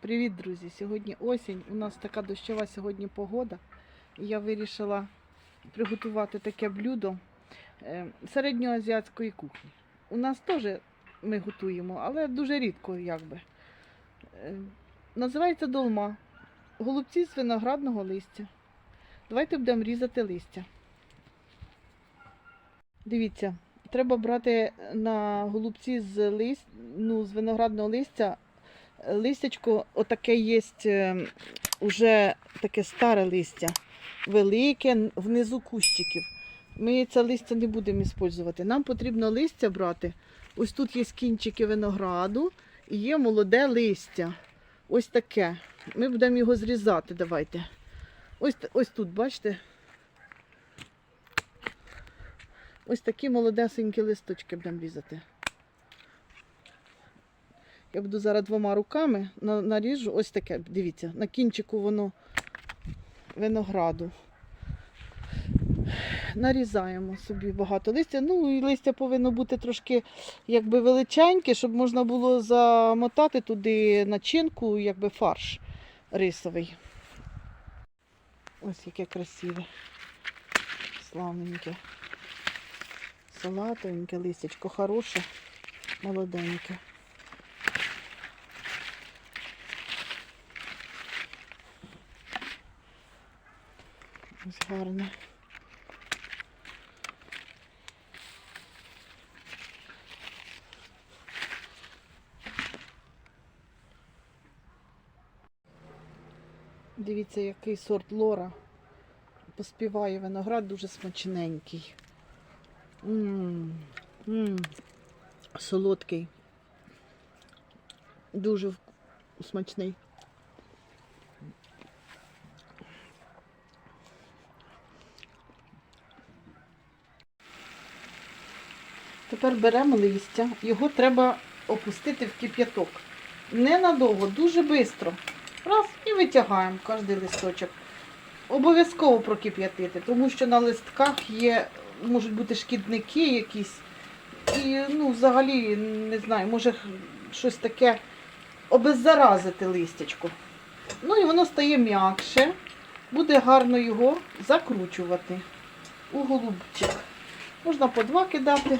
Привіт, друзі! Сьогодні осінь. У нас така дощова сьогодні погода. І я вирішила приготувати таке блюдо е, середньоазіатської кухні. У нас теж ми готуємо, але дуже рідко якби. Е, Називається долма. Голубці з виноградного листя. Давайте будемо різати листя. Дивіться, треба брати на голубці з лист, ну, з виноградного листя листячко отаке є вже таке старе листя, велике, внизу кущиків. Ми це листя не будемо використовувати. Нам потрібно листя брати. Ось тут є кінчики винограду і є молоде листя. Ось таке. Ми будемо його зрізати. Давайте. Ось, ось тут, бачите? Ось такі молодесенькі листочки будемо різати. Я буду зараз двома руками наріжу ось таке. Дивіться, на кінчику воно винограду. Нарізаємо собі багато листя. Ну і листя повинно бути трошки якби величеньке, щоб можна було замотати туди начинку, якби фарш рисовий. Ось яке красиве. Славненьке. Салатовеньке, листячко хороше, молоденьке. Ось гарне. Дивіться, який сорт лора. Поспіває виноград дуже смачненький. М, м, Солодкий. Дуже смачний. Тепер беремо листя, його треба опустити в кип'яток. Ненадовго, дуже швидко. Раз і витягаємо кожен листочок. Обов'язково прокип'ятити, тому що на листках є, можуть бути шкідники якісь. І ну, взагалі, не знаю, може щось таке обеззаразити листячко. Ну і воно стає м'якше. Буде гарно його закручувати у голубчик. Можна по два кидати.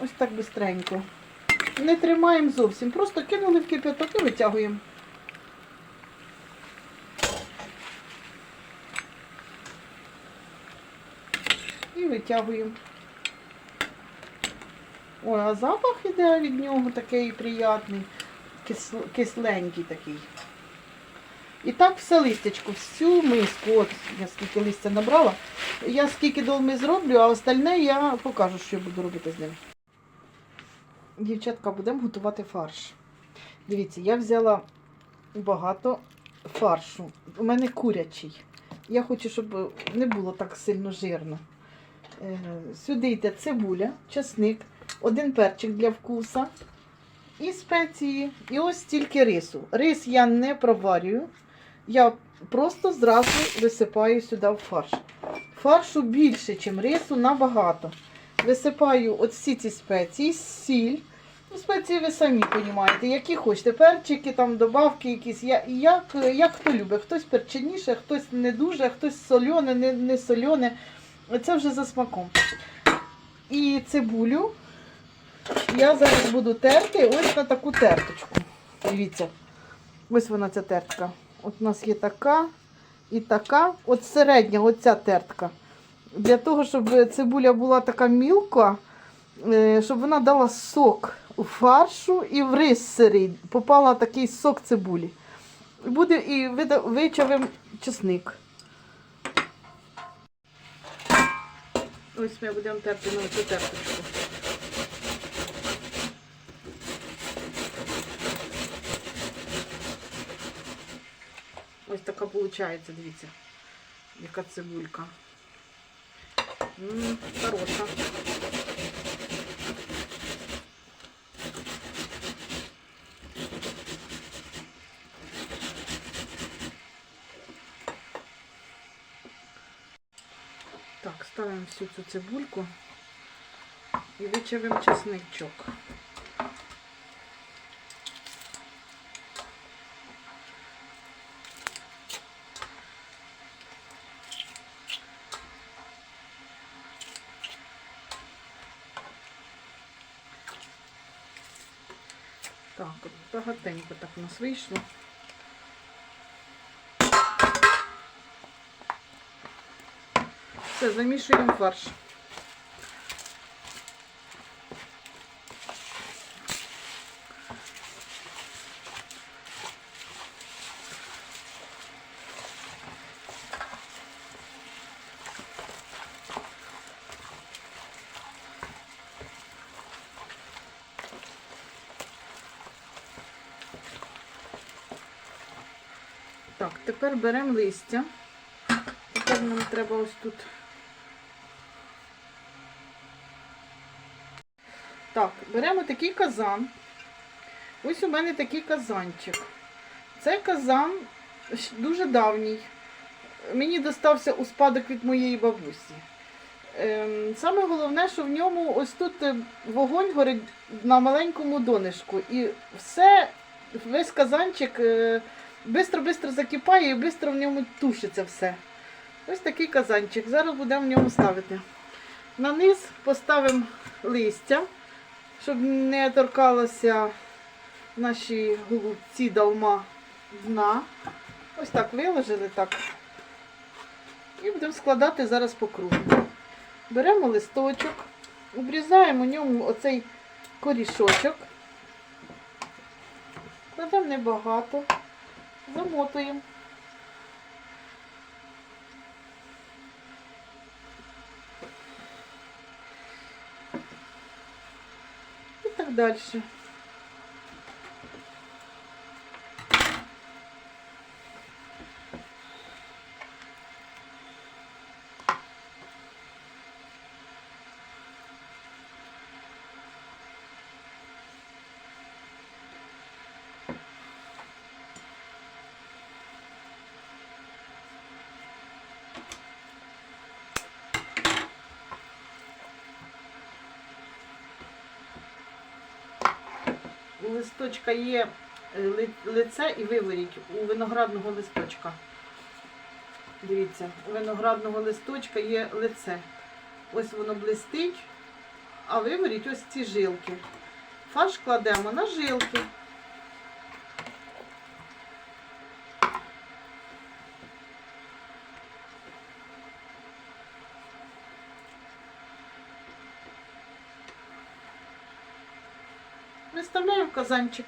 Ось так бистренько. Не тримаємо зовсім. Просто кинули в кип'яток і витягуємо. І витягуємо. Ой, а запах іде від нього такий приятний, кис- кисленький такий. І так все листячко, всю миску, от я скільки листя набрала. Я скільки долми зроблю, а остальне я покажу, що я буду робити з ним. Дівчатка, будемо готувати фарш. Дивіться, я взяла багато фаршу. У мене курячий. Я хочу, щоб не було так сильно жирно. Е, Сюди йде цибуля, часник, один перчик для вкуса і спеції. І ось стільки рису. Рис я не проварюю. Я просто зразу висипаю сюди в фарш. Фаршу більше, ніж рису, набагато. Висипаю от всі ці спеції, сіль. Ну, спеції ви самі розумієте, які хочете. Перчики, там, добавки якісь. Я, як, як хто любить. Хтось перченіше, хтось не дуже, хтось соляне, не, не соляне. Це вже за смаком. І цибулю я зараз буду терти ось на таку терточку. Дивіться, ось вона ця тертка. От у нас є така і така. От середня, оця тертка. Для того, щоб цибуля була така мілка, е, щоб вона дала сок у фаршу і в рис сирий. Попала такий сок цибулі. Буде і вичавим чесник. Ось ми будемо терти на цю терточку. Ось така виходить, дивіться, яка цибулька. М, хороша. Так, ставимо всю цю цибульку і вичавимо чесничок. Так, багатенько так у нас вийшло. Все, замішуємо фарш. Так, тепер беремо листя. Тепер нам треба ось тут. Так, беремо такий казан. Ось у мене такий казанчик. Це казан дуже давній. Мені достався у спадок від моєї бабусі. Ем, Саме головне, що в ньому ось тут е, вогонь горить на маленькому донишку. І все, весь казанчик е, бистро-бистро закипає і бистро в ньому тушиться все. Ось такий казанчик. Зараз будемо в ньому ставити. На низ поставимо листя, щоб не торкалося наші голубці долма дна. Ось так виложили так. І будемо складати зараз по кругу. Беремо листочок, обрізаємо у ньому оцей корішочок. Кладемо небагато, замотуємо. Далі. Листочка є е, лице і виворіть у виноградного листочка. Дивіться, у виноградного листочка є лице. Ось воно блистить, а виворіть ось ці жилки. Фарш кладемо на жилки. Виставляємо в казанчик.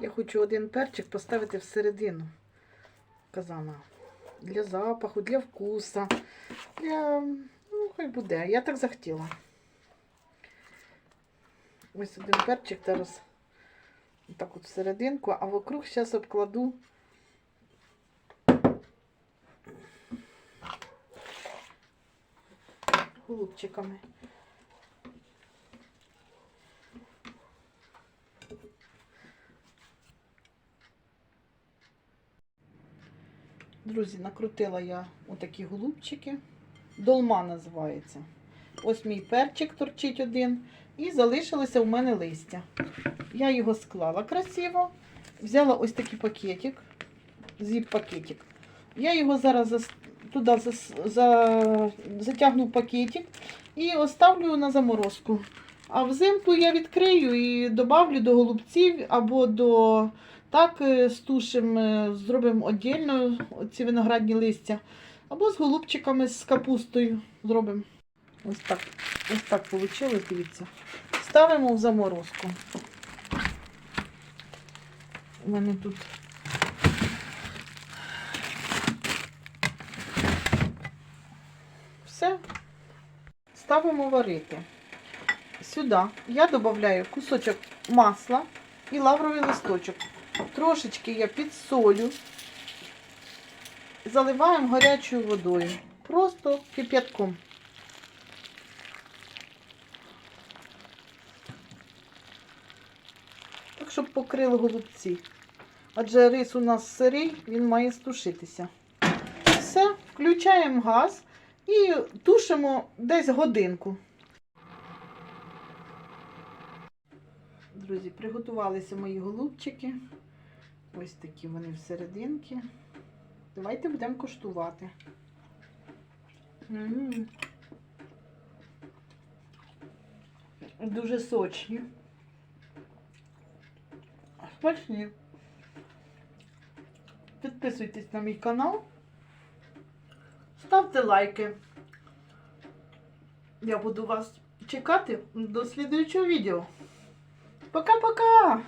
Я хочу один перчик поставити всередину казана. Для запаху, для вкуса, для. Ну, хай буде. Я так захотіла. Ось один перчик зараз так от всерединку, а вокруг зараз обкладу голубчиками. Друзі, накрутила я отакі голубчики. Долма називається. Ось мій перчик торчить один. І залишилося у мене листя. Я його склала красиво. Взяла ось такий пакетик, зіп-пакетик. Я його зараз зас- туди зас- за- затягну в пакетик і оставлю на заморозку. А взимку я відкрию і добавлю до голубців або до так е, стушимо, е, зробимо віддільно ці виноградні листя, або з голубчиками з капустою зробимо. Ось так. Ось так вийшло, дивіться. Ставимо в заморозку. У мене тут все. Ставимо варити. Сюди я додаю кусочок масла і лавровий листочок. Трошечки я підсолю. Заливаємо гарячою водою. Просто кип'ятком. Щоб покрили голубці. Адже рис у нас сирий, він має стушитися. Все, включаємо газ і тушимо десь годинку. Друзі, приготувалися мої голубчики. Ось такі вони всерединки. Давайте будемо коштувати. Дуже сочні. Смачні. Підписуйтесь на мій канал. Ставте лайки. Я буду вас чекати до слідуючого відео. Пока-пока!